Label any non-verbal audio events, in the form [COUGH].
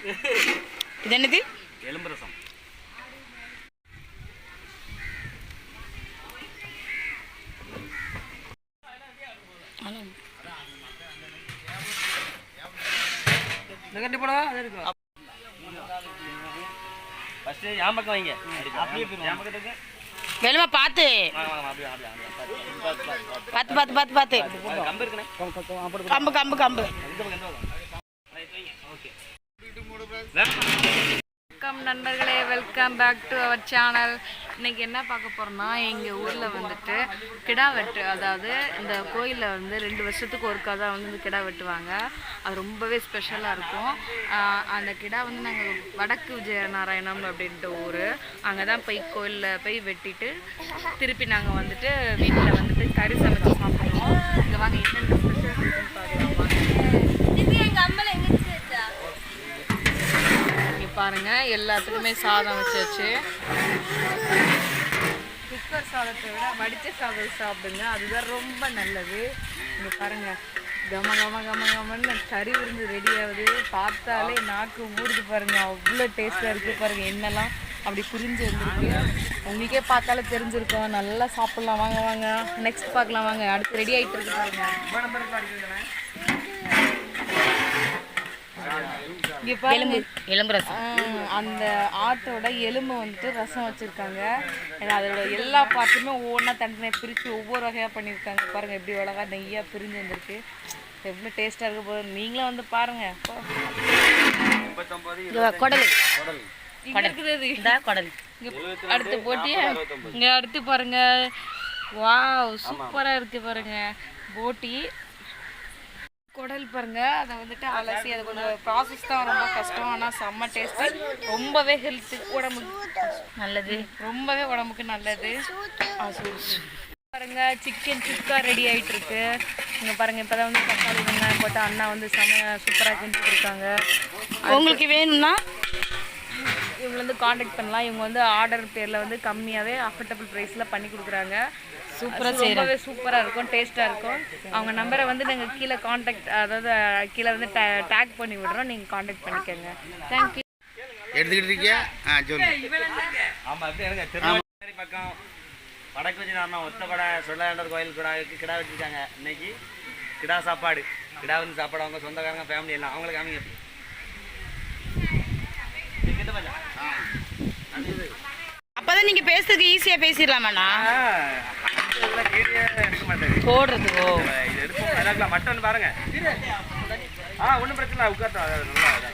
[LAUGHS] இது என்னது எலும்பு ரசம். வெளுமா பார்த்து பார்த்து, பார்த்து, பார்த்து, பார்த்து. கம்பு கம்பு கம்பு கம்பு இந்த பக்கம் இந்த பக்கம் ரைட் வைங்க ஓகே வணக்கம் நண்பர்களே welcome back to our channel இன்றைக்கி என்ன பார்க்க போகிறோம்னா எங்கள் ஊரில் வந்துட்டு கிடா வெட்டு அதாவது இந்த கோயிலில் வந்து ரெண்டு வருஷத்துக்கு ஒருக்கா தான் வந்து இந்த கிடா வெட்டுவாங்க. அது ரொம்பவே ஸ்பெஷலாக இருக்கும். அந்த கிடா வந்து நாங்கள் வடக்கு விஜயநாராயணம் அப்படின்ற ஊர். அங்கே தான் போய் கோயிலில் போய் வெட்டிட்டு திருப்பி நாங்கள் வந்துட்டு வீட்டில் வந்துட்டு கறி சமைச்சு சாப்பிடுவோம். இங்கே வாங்க என்னென்ன ஸ்பெஷல் இருக்குன்னு பார்க்கலாம் வாங்க. இங்க பாருங்க எல்லாத்துக்குமே சாதம் வச்சாச்சு. குக்கர் சாதத்தை விட வடித்த சாதம் சாப்பிடுங்க. அதுதான் ரொம்ப நல்லது. இங்கே பாருங்க. கம கம கம கமன்னு கறி விருந்து ரெடி ஆகுது. பார்த்தாலே நாக்கு ஊறுது பாருங்க. அவ்வளோ டேஸ்ட்டாக இருக்குது பாருங்கள் என்னெல்லாம் அப்படி புரிஞ்சு வந்திருக்கு. உங்களுக்கே பார்த்தாலே தெரிஞ்சிருக்கோம். நல்லா சாப்பிட்லாம். வாங்க வாங்க. நெக்ஸ்ட் பார்க்கலாம். வாங்க. அடுத்து ரெடி ஆகிட்டு இருக்கு பாருங்க. இங்க பாருங்க. எலும்பு ரசம். அந்த ஆட்டோட எலும்பு வந்துட்டு ரசம் வச்சுருக்காங்க. அதோட எல்லா பார்ட்டுமே ஒவ்வொன்றா தனித்தனியாக பிரித்து ஒவ்வொரு வகையாக பண்ணியிருக்காங்க. பாருங்கள் எப்படி அழகா நெய்யாக பிரிஞ்சு வந்திருக்கு. எவ்வளோ டேஸ்ட்டாக இருக்க போகுது. நீங்களும் வந்து பாருங்கள் இது குடல். இருக்குது குடல். இங்க அடுத்து போட்டி இங்க அடுத்து பாருங்க. வாவ் சூப்பரா இருக்கு பாருங்க. போட்டி. குடல் பாருங்க அதை வந்துட்டு அலசி அது கொஞ்சம் ப்ராசஸ் தான் ரொம்ப கஷ்டம். ஆனால் செம்ம டேஸ்ட் ரொம்பவே ஹெல்த்து உடம்புக்கு நல்லது. ரொம்பவே உடம்புக்கு நல்லது. பாருங்க சிக்கன் சுக்கா ரெடி ஆயிட்டு இருக்கு இங்க பாருங்க இப்பதான் வந்து தக்காளி வெங்காயம் போட்டு அண்ணா வந்து செமையா சூப்பரா செஞ்சுட்டு இருக்காங்க. உங்களுக்கு வேணும்னா இவங்க வந்து காண்டாக்ட் பண்ணலாம். இவங்க வந்து ஆர்டர் பேரில் வந்து கம்மியாகவே அஃபோர்டபுள் ப்ரைஸில் பண்ணி கொடுக்குறாங்க. சூப்பரா அது ரொம்பவே சூப்பராக இருக்கும் டேஸ்ட்டாக இருக்கும். அவங்க நம்பரை வந்து நாங்கள் கீழே காண்டாக்ட் அதாவது கீழே வந்து டேக் பண்ணி விடுறோம். நீங்கள் காண்டாக்ட் பண்ணிக்கோங்க. தேங்க்யூ எடுத்துக்கிட்டு இருக்கியா ஆ சொல்லு ஆமாம் எப்படி எனக்கு திருநெல்வேலி பக்கம். வடக்கு வச்சு நான் ஒத்தப்படை சொல்லாண்டர் கோயில் கிடா கிடா வச்சுருக்காங்க. இன்னைக்கு கிடா சாப்பாடு. கிடா வந்து சாப்பாடு அவங்க சொந்தக்காரங்க ஃபேமிலி எல்லாம். அவங்களுக்கு காமிங்க எப்படி இது கிட்ட பாருங்க. அப்பதான் நீங்க பேசுறதுக்கு ஈஸியா பேசிடலாமாண்ணா? போடுறதுக்கோ? மட்டன் பாருங்க. ஆ ஒன்றும் பிரச்சனை அது நல்லா